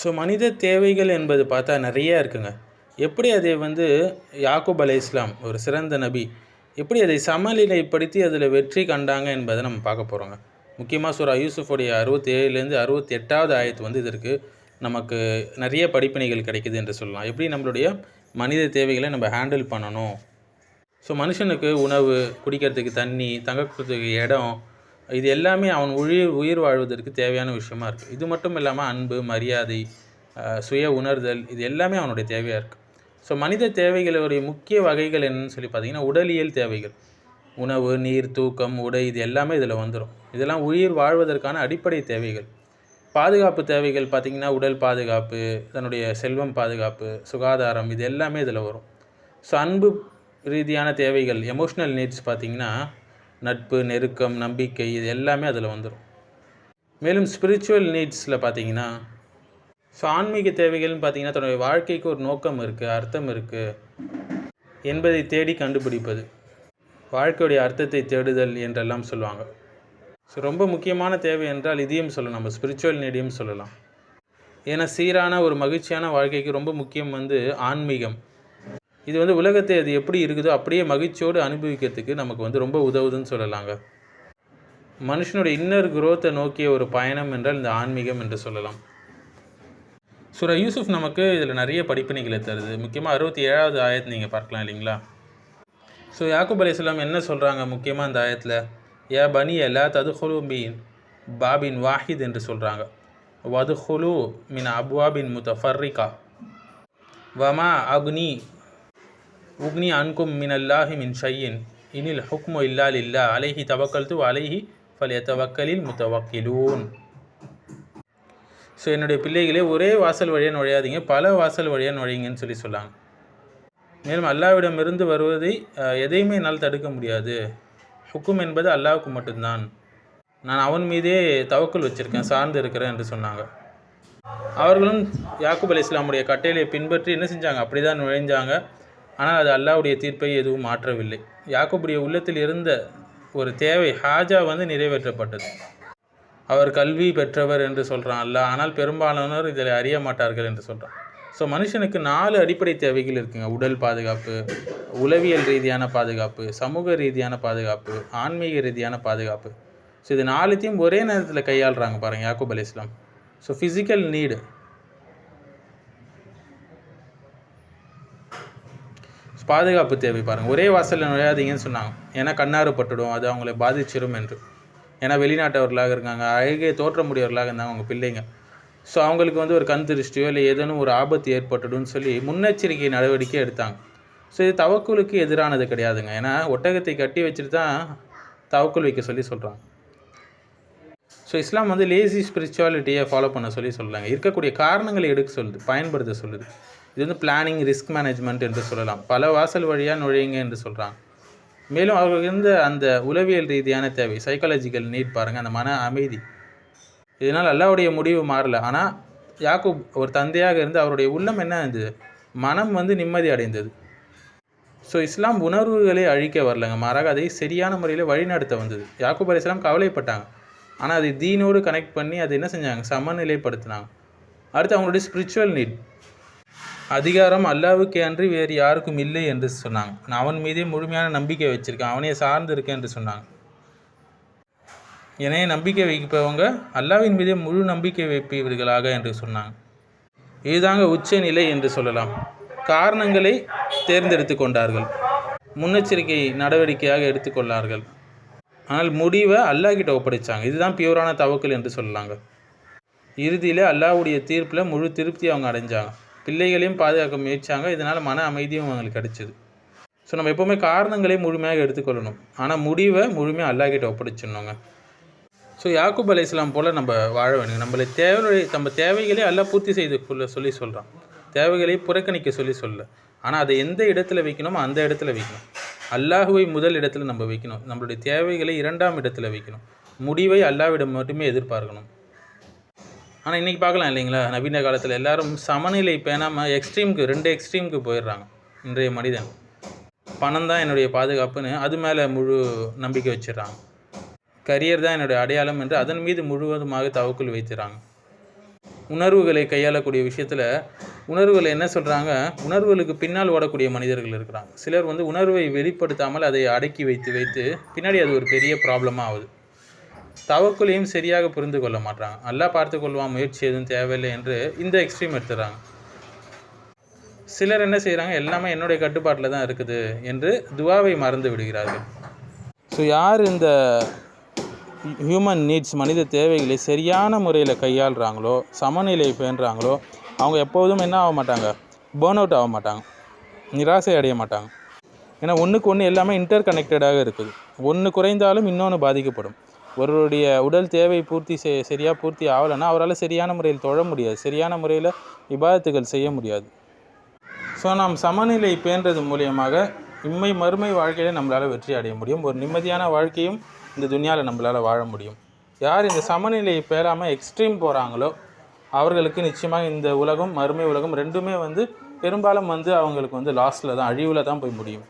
So மனித தேவைகள் என்பது பார்த்தா நிறைய இருக்குங்க. எப்படி அதை வந்து யாக்கூப் அலை இஸ்லாம் ஒரு சிறந்த நபி எப்படி அதை சமநிலைப்படுத்தி அதில் வெற்றி கண்டாங்க என்பதை நம்ம பார்க்க போகிறோங்க முக்கியமாக சூரா யூசுஃபுடைய அறுபத்தி ஏழுலேருந்து அறுபத்தி எட்டாவது ஆயத்து வந்து இதற்கு நமக்கு நிறைய படிப்பினைகள் கிடைக்குது என்று சொல்லலாம். எப்படி நம்மளுடைய மனித தேவைகளை நம்ம ஹேண்டில் பண்ணணும்? ஸோ மனுஷனுக்கு உணவு குடிக்கிறதுக்கு தண்ணி தங்கறதுக்கு இடம் இது எல்லாமே அவன் உயிர் உயிர் வாழ்வதற்கு தேவையான விஷயமா இருக்குது இது மட்டும் இல்லாமல் அன்பு மரியாதை சுய உணர்தல் இது எல்லாமே அவனுடைய தேவையாக இருக்குது ஸோ மனித தேவைகளுடைய முக்கிய வகைகள் என்னன்னு சொல்லி பார்த்தீங்கன்னா உடலியல் தேவைகள். உணவு நீர் தூக்கம் உடை இது எல்லாமே இதில் வந்துடும் இதெல்லாம் உயிர் வாழ்வதற்கான அடிப்படை தேவைகள். பாதுகாப்பு தேவைகள் பார்த்திங்கன்னா உடல் பாதுகாப்பு தன்னுடைய செல்வம் பாதுகாப்பு சுகாதாரம் இது எல்லாமே இதில் வரும். ஸோ அன்பு ரீதியான தேவைகள் எமோஷ்னல் நீட்ஸ் பார்த்திங்கன்னா நட்பு நெருக்கம் நம்பிக்கை இது எல்லாமே அதில் வந்துடும் மேலும் ஸ்பிரிச்சுவல் நீட்ஸில் பார்த்தீங்கன்னா ஸோ ஆன்மீக தேவைகள்னு பார்த்தீங்கன்னா தன்னுடைய வாழ்க்கைக்கு ஒரு நோக்கம் இருக்குது அர்த்தம் இருக்குது என்பதை தேடி கண்டுபிடிப்பது. வாழ்க்கையுடைய அர்த்தத்தை தேடுதல் என்றெல்லாம் சொல்லுவாங்க. ஸோ ரொம்ப முக்கியமான தேவை என்றால் இதையும் சொல்லலாம் நம்ம ஸ்பிரிச்சுவல் நீடியும் சொல்லலாம். ஏன்னா சீரான ஒரு மகிழ்ச்சியான வாழ்க்கைக்கு ரொம்ப முக்கியம் வந்து ஆன்மீகம். இது வந்து உலகத்தை அது எப்படி இருக்குதோ அப்படியே மகிழ்ச்சியோடு அனுபவிக்கிறதுக்கு நமக்கு வந்து ரொம்ப உதவுதுன்னு சொல்லலாங்க. மனுஷனுடைய இன்னர் குரோத்தை நோக்கிய ஒரு பயணம் என்றால் இந்த ஆன்மீகம் என்று சொல்லலாம். சுர யூசுஃப் நமக்கு இதில் நிறைய படிப்பினைகளை தருது. முக்கியமாக அறுபத்தி ஏழாவது ஆயத்து நீங்கள் பார்க்கலாம் இல்லைங்களா? ஸோ யாக்கூப் அலைஹிஸ்ஸலாம் என்ன சொல்கிறாங்க முக்கியமாக இந்த ஆயத்தில்? ஏ பனி எல்லா ததுஹுலு பீன் பாபின் வாஹித் என்று சொல்கிறாங்க வதுஹுலு மின் அப்வாபின் முத்தஃபர்ரிகா வமா அக்னி உக்னி அன்கும் மினல்லாஹி மின் ஷையின். இனில் ஹுக்மு இல்லா அலைஹி தவக்கல்து அலைஹி ஃபலியத்தவக்கலில் முத்தவக்கிலூன். ஸோ என்னுடைய பிள்ளைகளே ஒரே வாசல் வழியாக நுழையாதீங்க. பல வாசல் வழியாக நுழையுங்கன்னு சொல்லி சொல்லாங்க. மேலும் அல்லாவிடமிருந்து வருவதை எதையுமே என்னால் தடுக்க முடியாது. ஹுக்கும் என்பது அல்லாவுக்கு மட்டும்தான். நான் அவன் மீதே தவக்கல் வச்சுருக்கேன் சார்ந்து இருக்கிறேன் என்று சொன்னாங்க. அவர்களும் யாக்குப் அலி இஸ்லாமுடைய கட்டையிலே பின்பற்றி என்ன செஞ்சாங்க? அப்படி தான் நுழைஞ்சாங்க. ஆனால் அது அல்லாவுடைய தீர்ப்பை எதுவும் மாற்றவில்லை. யாக்குபுடைய உள்ளத்தில் இருந்த ஒரு தேவை ஹாஜா வந்து நிறைவேற்றப்பட்டது. அவர் கல்வி பெற்றவர் என்று சொல்கிறான் அல்ல ஆனால் பெரும்பாலானோர் இதில் அறிய மாட்டார்கள் என்று சொல்கிறான் ஸோ மனுஷனுக்கு நாலு அடிப்படை தேவைகள் இருக்குங்க. உடல் பாதுகாப்பு உளவியல் ரீதியான பாதுகாப்பு சமூக ரீதியான பாதுகாப்பு ஆன்மீக ரீதியான பாதுகாப்பு. ஸோ இது நாலுத்தையும் ஒரே நேரத்தில் கையாளுறாங்க பாருங்கள் Yakub Ali Islam so physical need பாதுகாப்பு தேவை பாருங்கள் ஒரே வாசலில் நுழையாதீங்கன்னு சொன்னாங்க. ஏன்னா கண்ணாறு பட்டுடும் அது அவங்களை பாதிச்சிடும் என்று. ஏன்னா வெளிநாட்டவர்களாக இருக்காங்க. அழகே தோற்றமுடையவர்களாக இருந்தாங்க அவங்க பிள்ளைங்க. ஸோ அவங்களுக்கு வந்து ஒரு கண் திருஷ்டியோ இல்லை ஏதேனும் ஒரு ஆபத்து ஏற்பட்டுடும்னு சொல்லி முன்னெச்சரிக்கை நடவடிக்கை எடுத்தாங்க. ஸோ இது தவக்குலுக்கு எதிரானது கிடையாதுங்க. ஏன்னா ஒட்டகத்தை கட்டி வச்சுட்டு தான் தவக்குள் வைக்க சொல்லி சொல்கிறாங்க ஸோ இஸ்லாம் வந்து லேசி ஸ்பிரிச்சுவாலிட்டியை ஃபாலோ பண்ண சொல்லி சொல்கிறாங்க இருக்கக்கூடிய காரணங்களை எடுக்க சொல்லுது பயன்படுத்த சொல்லுது. இது வந்து பிளானிங் ரிஸ்க் மேனேஜ்மெண்ட் என்று சொல்லலாம். பல வாசல் வழியாக நுழையுங்க என்று சொல்கிறாங்க மேலும் அவர்களுக்கு இருந்த அந்த உளவியல் ரீதியான தேவை சைக்காலஜிக்கல் நீட் பாருங்கள் அந்த மன அமைதி. இதனால் அல்லாவுடைய முடிவு மாறல. ஆனால் யாக்கூப் ஒரு தந்தையாக இருந்து அவருடைய உள்ளம் என்ன இருந்தது மனம் வந்து நிம்மதி அடைந்தது. ஸோ இஸ்லாம் உணர்வுகளை அழிக்க வரலங்க. மாறாக அதை சரியான முறையில் வழிநடத்த வந்தது. யாக்கூப் அலி இஸ்லாம் கவலைப்பட்டாங்க. ஆனால் அதை தீனோடு கனெக்ட் பண்ணி அதை என்ன செஞ்சாங்க? சமநிலைப்படுத்தினாங்க. அடுத்து அவங்களுடைய ஸ்பிரிச்சுவல் நீட் அதிகாரம் அல்லாவுக்கே அன்றி வேறு யாருக்கும் இல்லை என்று சொன்னாங்க. நான் அவன் மீதே முழுமையான நம்பிக்கை வச்சுருக்கேன். அவனே சார்ந்து இருக்கேன் என்று சொன்னாங்க. என்னைய நம்பிக்கை வைப்பவங்க அல்லாவின் மீதே முழு நம்பிக்கை வைப்பவர்களாக என்று சொன்னாங்க. இதுதாங்க உச்ச நிலை என்று சொல்லலாம். காரணங்களை தேர்ந்தெடுத்து கொண்டார்கள். முன்னெச்சரிக்கை நடவடிக்கையாக எடுத்துக்கொள்ளார்கள் ஆனால் முடிவை அல்லாஹ்கிட்ட ஒப்படைச்சாங்க. இதுதான் பியூரான தவக்கல் என்று சொல்லலாங்க இறுதியில் அல்லாஹ்வுடைய தீர்ப்பில் முழு திருப்தி அவங்க அடைஞ்சாங்க. பிள்ளைகளையும் பாதுகாக்க முயற்சாங்க இதனால் மன அமைதியும் அவங்களுக்கு கிடைச்சிது. ஸோ நம்ம எப்போவுமே காரணங்களை முழுமையாக எடுத்துக்கொள்ளணும். ஆனால் முடிவை முழுமையாக அல்லாக்கிட்ட ஒப்படைச்சிடணுங்க. ஸோ யாக்கூப் அலை இஸ்லாம் போல் நம்ம வாழ வேணும் நம்மளை தேவை நம்ம தேவைகளை எல்லாம் பூர்த்தி செய்து கொள்ள சொல்லி சொல்கிறான் தேவைகளை புறக்கணிக்க சொல்லி சொல்ல ஆனால் அதை எந்த இடத்துல வைக்கணுமோ அந்த இடத்துல வைக்கணும். அல்லாஹுவை முதல் இடத்துல நம்ம வைக்கணும். நம்மளுடைய தேவைகளை இரண்டாம் இடத்துல வைக்கணும். முடிவை அல்லாவிடம் மட்டுமே எதிர்பார்க்கணும். ஆனால் இன்றைக்கி பார்க்கலாம் இல்லைங்களா? நவீன காலத்தில் எல்லாரும் சமநிலை பேணாமல் எக்ஸ்ட்ரீமுக்கு ரெண்டு எக்ஸ்ட்ரீமுக்கு போயிடுறாங்க. இன்றைய மனிதன். பணம் தான் என்னுடைய பாதுகாப்புன்னு அது மேலே முழு நம்பிக்கை வச்சிடறாங்க. கரியர் தான் என்னுடைய அடையாளம் என்று அதன் மீது முழுவதுமாக தவக்குள் வைத்துறாங்க உணர்வுகளை கையாளக்கூடிய விஷயத்தில் உணர்வுகளை என்ன சொல்கிறாங்க உணர்வுகளுக்கு பின்னால் ஓடக்கூடிய மனிதர்கள் இருக்கிறாங்க. சிலர் வந்து உணர்வை வெளிப்படுத்தாமல் அதை அடக்கி வைத்து வைத்து பின்னாடி அது ஒரு பெரிய ப்ராப்ளமாக ஆகுது. தவக்குலையும் சரியாக புரிந்து கொள்ள மாட்டாங்க நல்லா பார்த்து கொள்வான் முயற்சி எதுவும் தேவையில்லை என்று இந்த எக்ஸ்ட்ரீம் எடுத்துடுறாங்க சிலர் என்ன செய்கிறாங்க எல்லாமே என்னுடைய கட்டுப்பாட்டில் தான் இருக்குது என்று துவாவை மறந்து விடுகிறார்கள். ஸோ யார் இந்த ஹியூமன் நீட்ஸ் மனித தேவைகளை சரியான முறையில் கையாளுறாங்களோ சமநிலை பேணுறாங்களோ அவங்க எப்போதும் என்ன ஆக மாட்டாங்க? பேர்ன் அவுட் ஆக மாட்டாங்க. நிராசை அடைய மாட்டாங்க. ஏன்னா ஒன்றுக்கு ஒன்று எல்லாமே இன்டர் கனெக்டடாக இருக்குது. ஒன்று குறைந்தாலும் இன்னொன்று பாதிக்கப்படும். ஒருவருடைய உடல் தேவை பூர்த்தி செய் சரியாக பூர்த்தி ஆகலைன்னா அவரால் சரியான முறையில் தொழ முடியாது. சரியான முறையில் விவாதத்துகள் செய்ய முடியாது. ஸோ நாம் சமநிலை பேன்றது மூலியமாக இம்மை மறுமை வாழ்க்கையில நம்மளால் வெற்றி அடைய முடியும். ஒரு நிம்மதியான வாழ்க்கையும் இந்த துனியாவில் நம்மளால் வாழ முடியும். யார் இந்த சமநிலையை பேராமல் எக்ஸ்ட்ரீம் போகிறாங்களோ அவர்களுக்கு நிச்சயமாக இந்த உலகம் மறுமை உலகம் ரெண்டுமே வந்து பெரும்பாலும் வந்து அவங்களுக்கு வந்து லாஸ்ட்டில் தான் அழிவில் தான் போய் முடியும்.